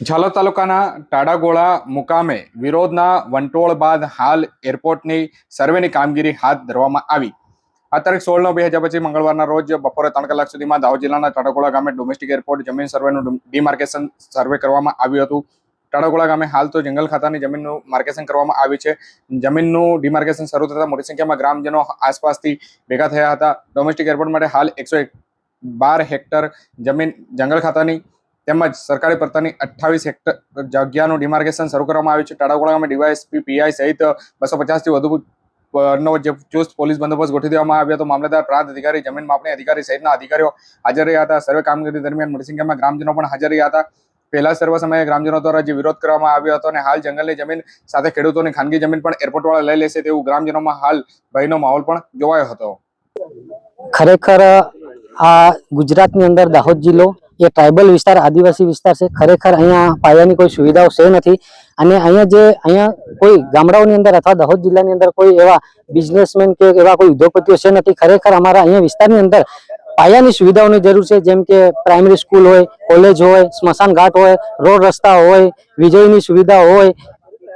ઝાલોદ તાલુકાના ટાડાગોળા મુકામે વિરોધના વંટોળ બાદ હાલ એરપોર્ટની સર્વેની કામગીરી હાથ ધરવામાં આવી. આ તારીખ સોળ નવ બે હજાર પછી મંગળવારના રોજ બપોરે ત્રણ કલાક સુધીમાં દાહોદ જિલ્લાના ટાડાગોળા ગામે ડોમેસ્ટિક એરપોર્ટ જમીન સર્વેનું ડિમાર્કેશન સર્વે કરવામાં આવ્યું હતું. ટાડાગોળા ગામે હાલ તો જંગલ ખાતાની જમીનનું માર્કેશન કરવામાં આવ્યું છે. જમીનનું ડિમાર્કેશન શરૂ થતાં મોટી સંખ્યામાં ગ્રામજનો આસપાસથી ભેગા થયા હતા. ડોમેસ્ટિક એરપોર્ટ માટે હાલ એકસો બાર હેક્ટર જમીન જંગલ ખાતાની તેમજ સરકારી પત્તાની અઠ્ઠાવીસ હેક્ટર જગ્યાનું ડિમાર્કેશન શરૂ કરવામાં આવ્યું છે. ટાડાગોળા ગામે ડીવાયએસપી પીઆઈ સહિત બસો પચાસથી વધુ નો જે ચુસ્ત પોલીસ બંદોબસ્ત ગોઠવી દેવામાં આવ્યો હતો. મામલતદાર, પ્રાંત અધિકારી, જમીન માપણી અધિકારી સહિતના અધિકારીઓ હાજર રહ્યા હતા. સર્વે કામગીરી દરમિયાન મોટી સંખ્યામાં ગ્રામજનો પણ હાજર રહ્યા હતા. પહેલા સર્વ સમયે ગ્રામજનો દ્વારા જે વિરોધ કરવામાં આવ્યો હતો અને હાલ જંગલની જમીન સાથે ખેડૂતોની ખાનગી જમીન પણ એરપોર્ટ વાળા લઈ લેશે તેવું ગ્રામજનોમાં હાલ ભયનો માહોલ પણ જોવાયો હતો. ખરેખર આ ગુજરાતની અંદર દાહોદ જિલ્લો એ ટ્રાઇબલ વિસ્તાર, આદિવાસી વિસ્તાર છે. ખરેખર અહીંયા પાયાની કોઈ સુવિધાઓ છે નથી. અને અહીંયા જે, અહીંયા કોઈ ગામડાઓની અંદર અથવા દાહોદ જિલ્લાની અંદર કોઈ એવા બિઝનેસમેન કે એવા કોઈ ઉદ્યોગપતિઓ છે નથી. ખરેખર અમારા અહીંયા વિસ્તારની અંદર પાયાની સુવિધાઓની જરૂર છે. જેમ કે પ્રાઇમરી સ્કૂલ હોય, કોલેજ હોય સ્મશાન ઘાટ હોય, રોડ રસ્તા હોય, વીજળીની સુવિધા હોય.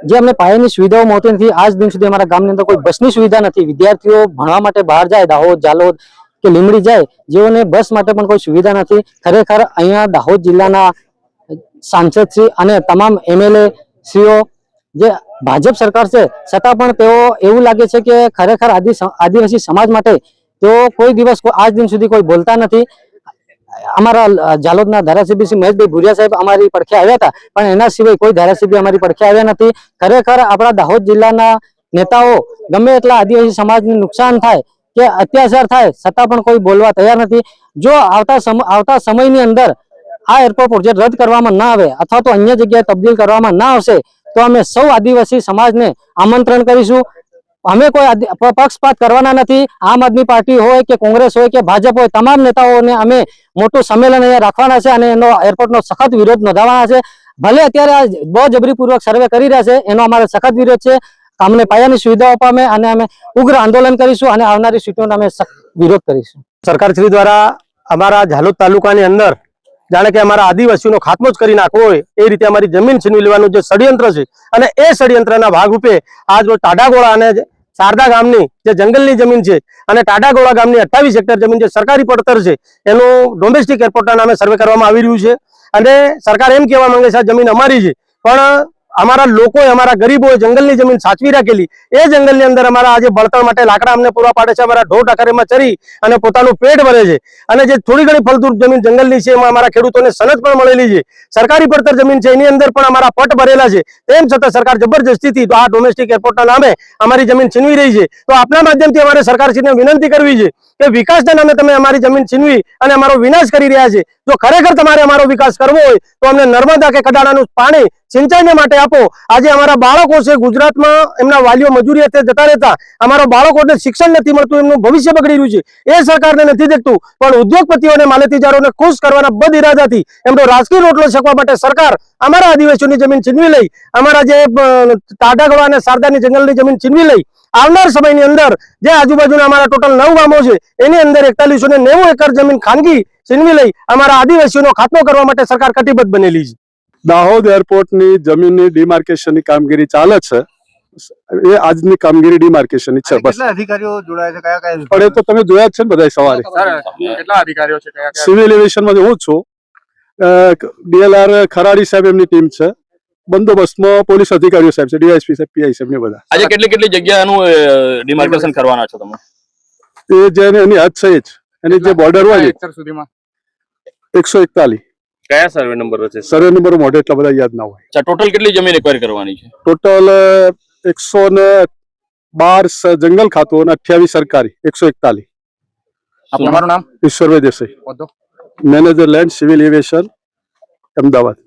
જે અમને પાયાની સુવિધાઓ મળતી નથી, આજ દિન સુધી અમારા ગામની અંદર કોઈ બસની સુવિધા નથી. વિદ્યાર્થીઓ ભણવા માટે બહાર જાય, દાહોદ, જાલોદ કે લીમડી જાય, જેઓને બસ માટે પણ કોઈ સુવિધા નથી. ખરેખર અહીંયા દાહોદ જિલ્લાના સાંસદશ્રી અને તમામ એમએલએ શ્રીઓ જે ભાજપ સરકાર છે, છતાં પણ તેઓ એવું લાગે છે કે ખરેખર આદિ આદિવાસી સમાજ માટે તેઓ કોઈ દિવસ આજ દિન સુધી કોઈ બોલતા નથી. અમારા જાલોદના ધારાસભ્ય શ્રી મહેશભાઈ ભુરિયા સાહેબ અમારી પડખે આવ્યા હતા, પણ એના સિવાય કોઈ ધારાસભ્ય અમારી પડખે આવ્યા નથી. ખરેખર આપણા દાહોદ જિલ્લાના નેતાઓ ગમે એટલા આદિવાસી સમાજને નુકસાન થાય કે અત્યાચાર થાય, છતાં પણ કોઈ બોલવા તૈયાર નથી. જો આવતા આવતા સમયની અંદર આ એરપોર્ટ પ્રોજેક્ટ રદ કરવામાં ના આવે અથવા તો અન્ય જગ્યાએ તબદીલ કરવામાં ના આવશે, તો અમે સૌ આદિવાસી સમાજને આમંત્રણ કરીશું. અમે કોઈ પક્ષપાત કરવાના નથી. આમ આદમી પાર્ટી હોય કે કોંગ્રેસ હોય કે ભાજપ હોય, તમામ નેતાઓને અમે મોટું સંમેલન અહીંયા રાખવાના છે અને એનો એરપોર્ટનો સખત વિરોધ નોંધાવાના છે. ભલે અત્યારે આ બહુ જબરીપૂર્વક સર્વે કરી રહ્યા છે, એનો અમારે સખત વિરોધ છે. અમને પાયાની સુવિધાઓ પામે અને અમે ઉગ્ર આંદોલન કરીશું અને આવનારી સીટોનો અમે વિરોધ કરીશું. સરકારશ્રી દ્વારા અમારા ઝાલોદ તાલુકાની અંદર, જાણે કે અમારા આદિવાસીઓનો ખાત્મો જ કરી નાખવો હોય, એ રીતે અમારી જમીન છીનવી લેવાનું જે ષડયંત્ર છે, અને એ ષડયંત્રના ભાગરૂપે આજ રોજ ટાડાગોળા અને શારદા ગામની જે જંગલની જમીન છે, અને ટાડાગોળા ગામની અઠ્ઠાવીસ હેક્ટર જમીન જે સરકારી પડતર છે, એનું ડોમેસ્ટિક એરપોર્ટના નામે સર્વે કરવામાં આવી રહ્યું છે. અને સરકાર એમ કહેવા માંગે છે, આ જમીન અમારી છે, પણ અમારા લોકોએ, અમારા ગરીબોએ જંગલની જમીન સાચવી રાખેલી. એ જંગલની અંદર અમારા આજે બળતણ માટે લાકડા અમને પૂરા પાડે છે, અમારા ઢોર ઢાકરેમાં ચરી અને પોતાનું પેટ ભરે છે. અને જે થોડી ઘણી ફળદ્રુપ જમીન જંગલની છે, એમાં અમારા ખેડૂતોને સનદ પણ મળેલી છે. સરકારી પડતર જમીન છે, એની અંદર પણ અમારા પટ ભરેલા છે. તેમ છતાં સરકાર જબરજસ્તીથી આ ડોમેસ્ટિક એરપોર્ટના નામે અમારી જમીન છીનવી રહી છે. તો આપના માધ્યમથી અમારે સરકારશ્રીને વિનંતી કરવી છે કે વિકાસના નામે તમે અમારી જમીન છીનવી અને અમારો વિનાશ કરી રહ્યા છે. જો ખરેખર તમારે અમારો વિકાસ કરવો હોય, તો અમને નર્મદા કે કડાણાનું પાણી સિંચાઈને માટે આપો. આજે અમારા બાળકો છે ગુજરાતમાં, એમના વાલીઓ મજૂરી અર્થે જતા રહેતા. અમારા બાળકોને શિક્ષણ નથી મળતું, એમનું ભવિષ્ય બગડી રહ્યું છે. એ સરકારને નથી દેખતું, પણ ઉદ્યોગપતિઓને, માલતીજારોને ખુશ કરવાના બદ ઇરાદાથી એમનો રાજકીય રોટલો શકવા માટે સરકાર અમારા આદિવાસીઓની જમીન છીનવી લઈ, અમારા જે ટાઢાગવા અને શારદાની જંગલની જમીન છીનવી લઈ આવનાર સમયની અંદર જે આજુબાજુના અમારા ટોટલ નવ ગામો છે એની અંદર એકતાલીસો ને નેવું એકર જમીન ખાનગી છીનવી લઈ અમારા આદિવાસીઓનો ખાતમો કરવા માટે સરકાર કટિબદ્ધ બનેલી છે. દાહોદ એરપોર્ટની જમીનની ડિમાર્કેશનની કામગીરી ચાલે છે. એ આજની કામગીરી ડિમાર્કેશનની છે બસ. અધિકારીઓ જોડાયા છે કયા કયા પણ એ તો તમે જોયા જ છે ને બધા સવારે. કેટલા અધિકારીઓ છે કયા સિવિલ એવિએશનમાં હું છું. ડીએલઆર ખરાડી સાહેબ એમની ટીમ છે. બંદોબસ્તમાં પોલીસ અધિકારીઓ સાહેબ છે ડીવાયસપી સાહેબ પીઆઈ સાહેબ ને બધા. આજે કેટલી કેટલી જગ્યાનું ડિમાર્કેશન કરવાના છો તમે? એ જે એની હાથ હદ છે એની જે બોર્ડર હોય સુધીમાં? એકસો એકતાલીસ. કયા સર્વે નંબર છે સર્વે નંબર મોઢે એટલા બધા યાદ ના હોય. અચ્છા ટોટલ કેટલી જમીન એક્વાયર કરવાની છે? ટોટલ એકસો ને બાર જંગલ ખાતું અને અઠ્યાવીસ સરકારી એકસો એકતાલીસ. તમારું નામ? Ishwarbhai Desai. Manager land civil aviation Ahmedabad.